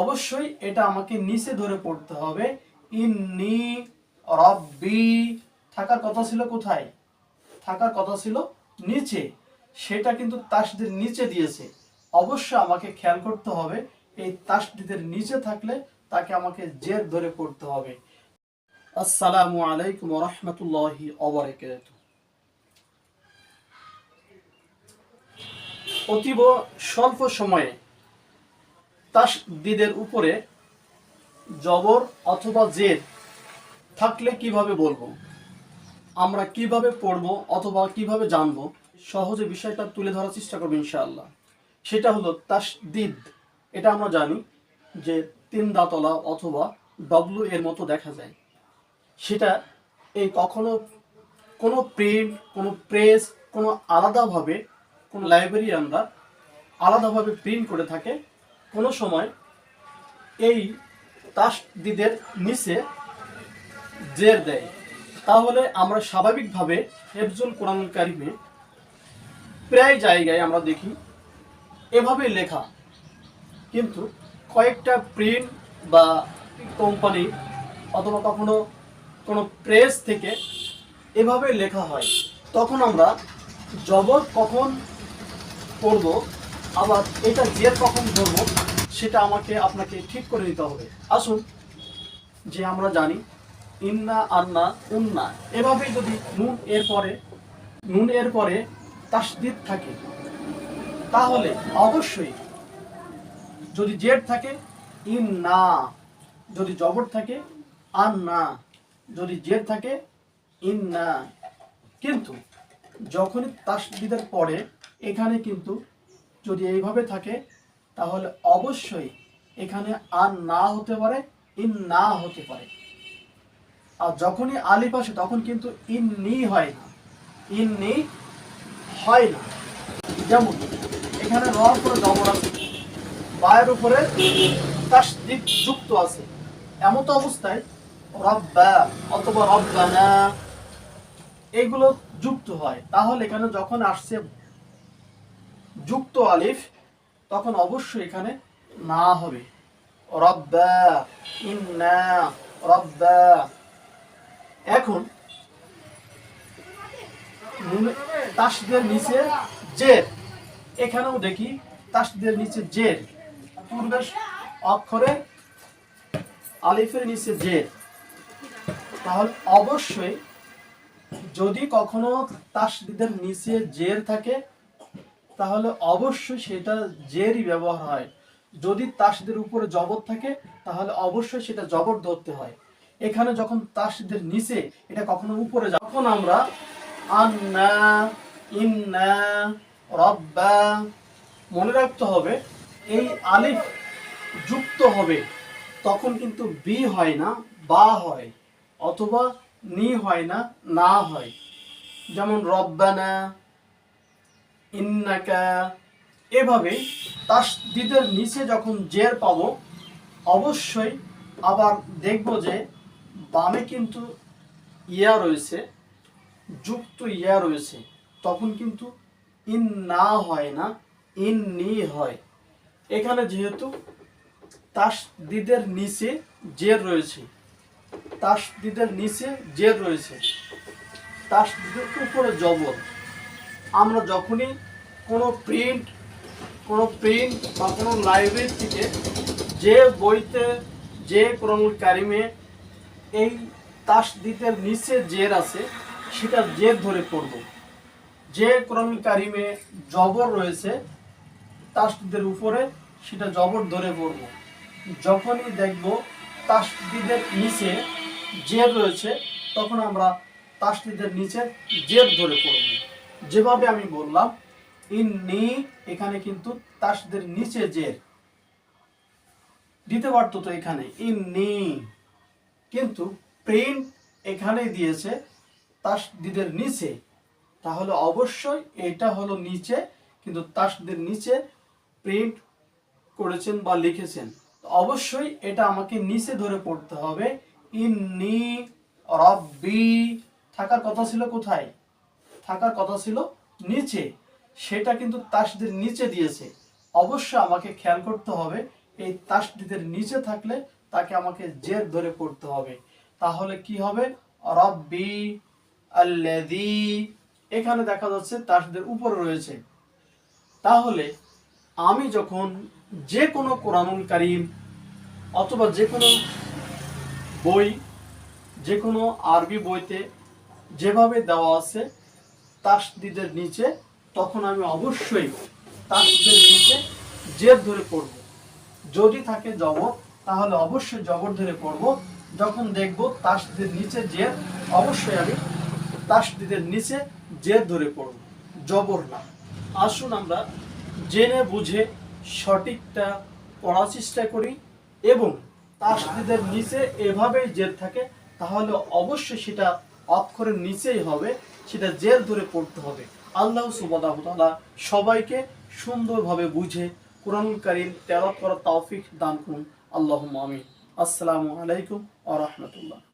অবশ্যই এটা আমাকে নিচে ধরে পড়তে হবে। ইন্নি রব্বি। থাকার কথা ছিল কোথায়? থাকার কথা ছিল নিচে। সেটা কিন্তু তাসদিদের নিচে দিয়েছে। অবশ্যই আমাকে খেয়াল করতে হবে, এই তাসদিদের নিচে থাকলে তাকে আমাকে জের ধরে পড়তে হবে। আসসালামু আলাইকুম রহমতুল্লাহি অবরাকাত অতীব স্বল্প সময়ে তাসদিদের উপরে জবর অথবা জের থাকলে কীভাবে বলব? আমরা কীভাবে পড়ব অথবা কীভাবে জানব? সহজে বিষয়টা তুলে ধরার চেষ্টা করব ইনশাআল্লাহ। সেটা হলো তাসদিদ। এটা আমরা জানি যে তিন দাতলা অথবা ডব্লু এর মতো দেখা যায়। সেটা এই কখনো কোনো প্রিন্ট কোনো প্রেস কোনো আলাদাভাবে কোনো লাইব্রেরি আমরা আলাদাভাবে প্রিন্ট করে থাকে কোনো সময় এই তাসদিদের নিচে জের দেয়। তাহলে আমরা স্বাভাবিকভাবে হেফজুল কোরআন কারিমে প্রায় জায়গায় আমরা দেখি এভাবে লেখা। কিন্তু কয়েকটা প্রিন্ট বা কোম্পানি অথবা কখনো কোনো প্রেস থেকে এভাবে লেখা হয়। তখন আমরা জবর কখন পড়ব আবার এটা কখন ধরবো সেটা আমাকে আপনাকে ঠিক করে নিতে হবে। আসুন, যে আমরা জানি, ইন্না আন্না উন্না। এভাবে যদি নুন এর পরে, নুন এর পরে তাসদিদ থাকে, তাহলে অবশ্যই যদি জেড থাকে, ইন্না। যদি জবর থাকে, আন্না। যদি জেড থাকে, ইন্না। কিন্তু যখনই তাসদিদের পরে, এখানে কিন্তু যদি এইভাবে থাকে, তাহলে অবশ্যই এখানে আর না হতে পারে, ইন না হতে পারে। আর যখনই আলিফ আসে, তখন কিন্তু ইন্নি হয় না। ইন্নি হয় না। যেমন, এখানে রর করে জবর আছে, বায়ের উপরে তাসদিদ যুক্ত আছে। এমন তো অবস্থায় রব্বা অথবা রব্বানা, এগুলো যুক্ত হয়। তাহলে এখানে যখন আসছে যুক্ত আলিফ, তখন অবশ্যই এখানে না হবে। রব্বা, ইন্না, রব্বা। এখন তাসদের নিচে জের। এখানেও দেখি তাসদের নিচে জের। পূর্বের অক্ষরে আলিফের নিচে জের। তাহলে অবশ্যই যদি কখনো তাসদিদের নিচে জের থাকে তাহলে অবশ্যই সেটা জেরই ব্যবহার হয়। যদি তাসদের উপরে জবর থাকে, তাহলে অবশ্যই সেটা জবর ধরতে হয়। এখানে যখন তাসদের নিচে, এটা কখনো উপরে যখন আমরা আন্না, ইন্না, রব্বা মনে রাখতে হবে, এই আলিফ যুক্ত হবে, তখন কিন্তু বি হয় না, বা হয়, অথবা নি হয় না না হয়। যেমন রব্বানা ইন্নাকা। এভাবে তাসদিদের নিচে যখন জের পাবো, অবশ্যই আবার দেখব যে বামে কিন্তু ইয়া রয়েছে, যুক্ত ইয়া রয়েছে। তখন কিন্তু ইন না হয় না ইন নি হয়। এখানে যেহেতু তাসদিদের নিচে জের রয়েছে, তাসদিদের নিচে জের রয়েছে, তাসদিদের উপরে জবর। আমরা যখনই কোনো প্রিন্ট কোনো প্রিন্ট বা কোনো লাইব্রেরি থেকে যে বইতে, যে কোরআনুল কারিমে এই তাসদিদের নিচে জের আছে সেটা জের ধরে পড়ব। যে কোরআনুল কারিমে জবর রয়েছে, তাসদিদের উপরে সেটা জবর ধরে পড়ব। যখনই দেখব তাসদিদের নিচে জের রয়েছে, তখন আমরা তাসদিদের নিচে জের ধরে পড়ব। যেভাবে আমি বললাম ইন ইন্নি, এখানে কিন্তু তাসদের নিচে জের দিতে পারতো তো এখানে ইন ইন্নি। কিন্তু প্রিন্ট এখানে দিয়েছে তাসদিদের নিচে। তাহলে অবশ্যই এটা হলো নিচে, কিন্তু তাসদের নিচে প্রিন্ট করেছেন বা লিখেছেন। অবশ্যই এটা আমাকে নিচে ধরে পড়তে হবে ইন ইন্নি রব্বি। থাকার কথা ছিল কোথায়? থাকার কথা ছিল নিচে। সেটা কিন্তু তাসদের নিচে দিয়েছে। অবশ্য আমাকে খেয়াল করতে হবে, এই তাসদিদের নিচে থাকলে তাকে আমাকে জের ধরে পড়তে হবে। তাহলে কি হবে? রব্বি আল্লাদি এখানে দেখা যাচ্ছে তাসদের উপরে রয়েছে। তাহলে আমি যখন যে কোনো কোরআনুল কারিম অথবা যে কোনো বই, যে কোনো আরবি বইতে যেভাবে দেওয়া আছে তাসদিদের নিচে, তখন আমি অবশ্যই তাসদিদের নিচে জের ধরে পড়ব। যদি থাকে জবর, তাহলে অবশ্যই জবর ধরে পড়ব। যখন দেখব তাসদিদের নিচে জের অবশ্যই আমি তাসদিদের নিচে জের ধরে পড়ব। জবর না। আসুন আমরা জেনে বুঝে সঠিকটা পড়ার চেষ্টা করি এবং তাসদিদের নিচে এভাবেই জের থাকে, তাহলে অবশ্যই সেটা অক্ষরের নিচেই হবে। সেটা জেল ধরে পড়তে হবে। আল্লাহ সুবাদা সবাইকে সুন্দরভাবে বুঝে কোরআন কারিম তেরত করার তৌফিক দান করুন। আল্লাহ আমিন। আসসালামু আলাইকুম আ রাহমাতুল্লাহ।